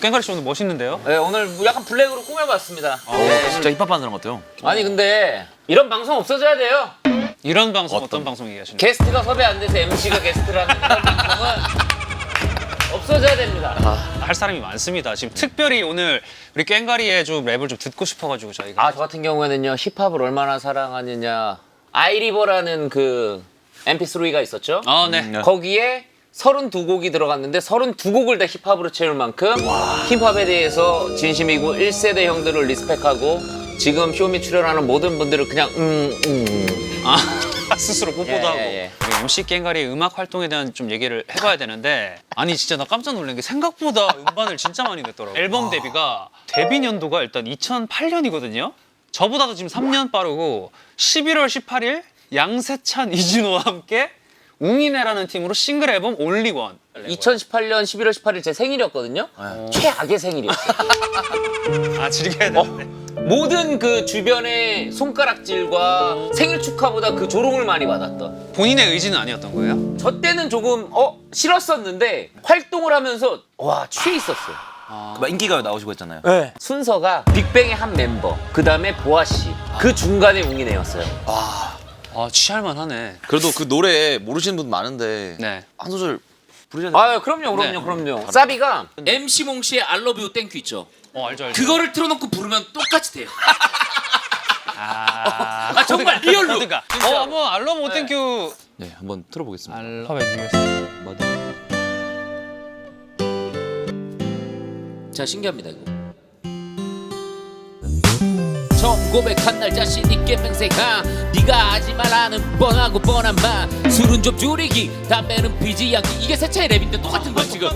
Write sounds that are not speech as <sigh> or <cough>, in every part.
깽가리 씨 오늘 멋있는데요? 네, 오늘 약간 블랙으로 꾸며봤습니다. 네. 진짜 힙합 하는 사람 같아요. 아니 근데 이런 방송 없어져야 돼요. 이런 방송 어떤, 방송 얘기하시는 거예요? 게스트가 섭외 안 돼서 MC가 게스트라는 <laughs> 이런 방송은 없어져야 됩니다. 할 사람이 많습니다. 지금 특별히 오늘 우리 깽가리의 좀 랩을 좀 듣고 싶어가지고 저희가 아 저 같은 경우에는요 힙합을 얼마나 사랑하느냐 아이리버라는 그 MP3가 있었죠. 아, 네. 음, 거기에 32곡이 들어갔는데 32곡을 다 힙합으로 채울 만큼 힙합에 대해서 진심이고 1세대 형들을 리스펙하고 지금 쇼미 출연하는 모든 분들을 그냥 음, 음, 음. 아, <laughs> 스스로 뽀뽀도 예, 하고. 예, 예. MC 깽가리의 음악 활동에 대한 좀 얘기를 해봐야 되는데 아니 진짜 나 깜짝 놀란 게 생각보다 음반을 진짜 많이 냈더라고. 앨범 데뷔가 데뷔 연도가 일단 2008년이거든요? 저보다도 지금 3년 빠르고 11월 18일 양세찬 이진호와 함께 웅이네라는 팀으로 싱글 앨범 올리원 2018년 11월 18일 제 생일이었거든요. 최악의 생일이었어요. <laughs> 아 즐겨야 되는데 모든 그 주변의 손가락질과 생일 축하보다 그 조롱을 많이 받았던. 본인의 의지는 아니었던 거예요? 저 때는 조금 어 싫었었는데 활동을 하면서 와 취해 있었어요. 그 인기가요 나오시고 했잖아요. 순서가 빅뱅의 한 멤버, 그 다음에 보아 씨, 그 중간에 웅이네였어요. 아 취할만 하네 그래도 그 노래 모르시는 분 많은데 네 한 소절 부르잖아요. 아 그럼요, 그럼요, 네. 그럼요. 사비가 MC 몽씨의 I love you 땡큐 있죠. 어 알죠 알죠 그거를 틀어놓고 부르면 똑같이 돼요. <laughs> 아, 아, 정말 리얼로. 코드가 어 한번 알럼 오땡큐 네, 한번 틀어보겠습니다. US 자 신기합니다 이거. 처음 고백한 날 자신 있게 맹세하 네가 하지 말라는 뻔하고 뻔한 말. 술은 좀 줄이기 담배는 피지 않기. 이게 세차의 랩인데 똑같은 거야 지금.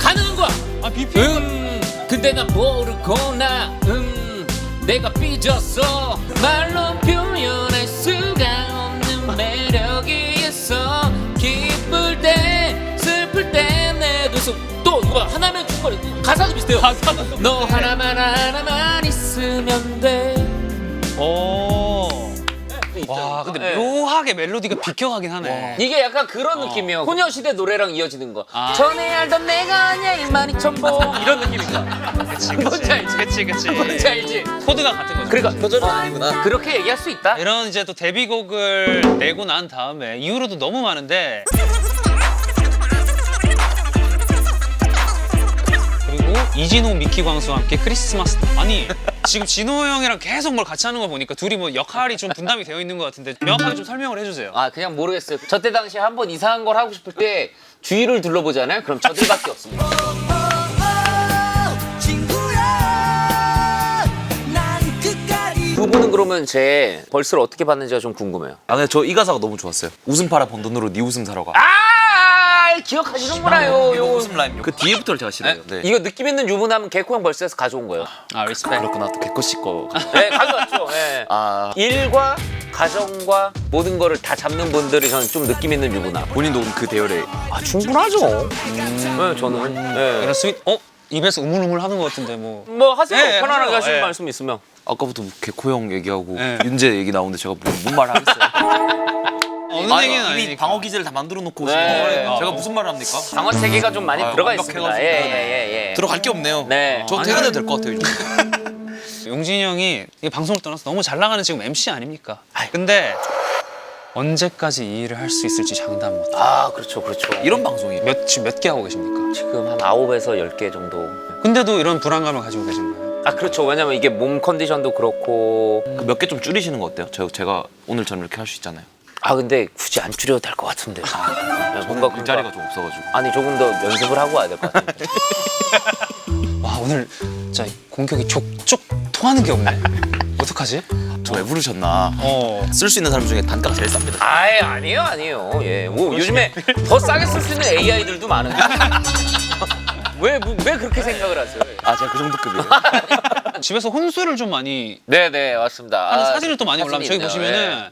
가는 거야. 아 BP 음 근데 난 모르고 나음 내가 삐졌어 말로 표현할 수가 없는 매력이 있어. 기쁠 때 슬플 때 내 두 손또 이거 하나면 중거리 가사도 비슷해요. 너 하나만 하나만 있으면 돼 오. 와, 근데 네. 묘하게 멜로디가 비켜가긴 하네. 이게 약간 그런 느낌이에요. 소녀시대 노래랑 이어지는 거. 아. 전에 알던 내가 아니야 1만 2천 번 이런 느낌인가? 그치, 뭔지 알지? 그치, 그치. 뭔지 알지? 코드가 같은 거죠. 그러니까 표절은 아니구나. 그렇게 얘기할 수 있다. 이런 이제 또 데뷔곡을 내고 난 다음에 이후로도 너무 많은데 그리고 이진호, 미키 광수와 함께 크리스마스 아니 지금 진호 형이랑 계속 뭘 같이 하는 거 보니까 둘이 뭐 역할이 좀 분담이 되어 있는 것 같은데 명확하게 좀 설명을 해주세요. 아 그냥 모르겠어요. 저 때 당시에 한 번 이상한 걸 하고 싶을 때 주위를 둘러보잖아요. 그럼 저들밖에 없습니다. 두 분은 그러면 제 벌스를 어떻게 봤는지가 좀 궁금해요. 아, 근데 저 이 가사가 너무 좋았어요. 웃음 팔아 번 돈으로 네 웃음 사러 가. 아 기억하시는구나요. 이거 요 웃음 라임. 그 뒤에부터를 제가 싫어요. 네. 이거 느낌 있는 유부남은 개코형 벌스에서 가져온 거예요. 아 리스펙. 그렇구나. 또 개코 씨 거. 네, 가져왔죠. 예. 아, 일과 가정과 모든 거를 다 잡는 분들이 저는 좀 느낌 있는 유부남. 본인도 그 대열에 아 충분하죠. 네, 저는. 예. 이런 스윗 어 입에서 우물우물 하는 것 같은데 뭐. 뭐 하세요. 네, 편안하게 하세요. 하시는 네. 말씀 있으면. 아까부터 뭐 개코 형 얘기하고 네. 윤재 얘기 나오는데 제가 뭐, 뭔 말을 하겠어요. <laughs> 어느 아니, 얘기는 이미 아니니까. 방어 기제를 다 만들어 놓고 오신 네. 거예요. 제가 무슨 말을 합니까? 방어 체계가 좀 많이 아, 들어가 있습니다. 완벽해가지고. 예, 예, 예, 예. 들어갈 게 없네요. 네. 저 퇴근해도 될 것 같아요. 이제. <laughs> 용진이 형이 이 방송을 떠나서 너무 잘 나가는 지금 MC 아닙니까? 근데 언제까지 이 일을 할 수 있을지 장담 못. 아, 그렇죠, 그렇죠. 이런 방송이에요. 몇 지금 몇 개 하고 계십니까? 지금 한 9에서 10개 정도. 근데도 이런 불안감을 가지고 계신 거예요? 아, 그렇죠. 왜냐면 이게 몸 컨디션도 그렇고. 몇 개 좀 줄이시는 거 어때요? 저, 제가 오늘처럼 이렇게 할 수 있잖아요. 아, 근데 굳이 안 줄여도 될 것 같은데. 네, 뭔가 그 자리가 좀 없어가지고. 아니, 조금 더 연습을 하고 와야 될 것 같은데. <laughs> 와 오늘 진짜 공격이 족족 통하는 게 없네. 어떡하지? 저 왜 부르셨나? 어. 쓸 수 있는 사람 중에 단가가 제일 쌉니다. 아예 아니에요, 아니에요. 예. 뭐 요즘에 더 싸게 쓸 수 있는 AI들도 많은데. <laughs> 왜, 뭐- 왜 그렇게 생각을 하세요? 아, 제가 그 정도 급이에요. 집에서 혼술을 좀 많이 네네 맞습니다. 하는 아, 사진을 또 많이 올라면 저기. 보시면은 예.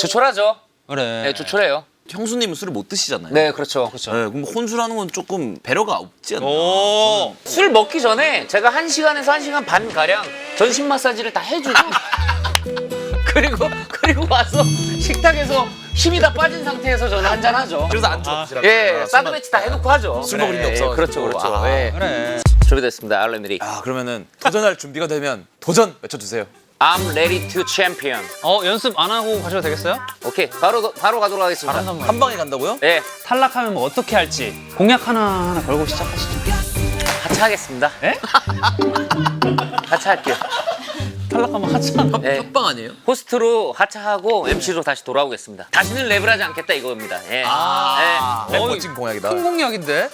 조촐하죠. 그래. 네, 조촐해요. 형수님은 술을 못 드시잖아요. 네 그렇죠. 그렇죠. 네, 그럼 혼술하는 건 조금 배려가 없지 않나? 오. 술 먹기 전에 제가 한 시간에서 한 시간 반 가량 전신 마사지를 다 해주고 <laughs> 그리고 그리고 와서 식탁에서 힘이 다 빠진 상태에서 저는 한잔 하죠. 그래서 아, 없으라고. 예, 사드 매치 다 해놓고 하죠. 술 먹을 힘이 예, 없어가지고. 그렇죠, 그렇죠. 아. 예. 그래. 준비됐습니다. 알레미리. 아 그러면은 도전할 준비가 되면 도전 외쳐주세요. I'm ready to champion. 어 연습 안 하고 가셔도 되겠어요? 오케이, 바로 바로 가도록 하겠습니다. 말이에요. 한 방에 간다고요? 네, 탈락하면 뭐 어떻게 할지 공약 하나 하나 걸고 시작하시죠. 하차하겠습니다. 예? <laughs> 하차할게요. 탈락하면 하찮아. 네. 협방 아니에요? 호스트로 하차하고 MC로 다시 돌아오겠습니다. 다시는 랩을 하지 않겠다 이겁니다. 예. 네. 네, 멋진 공약이다. 공약인데?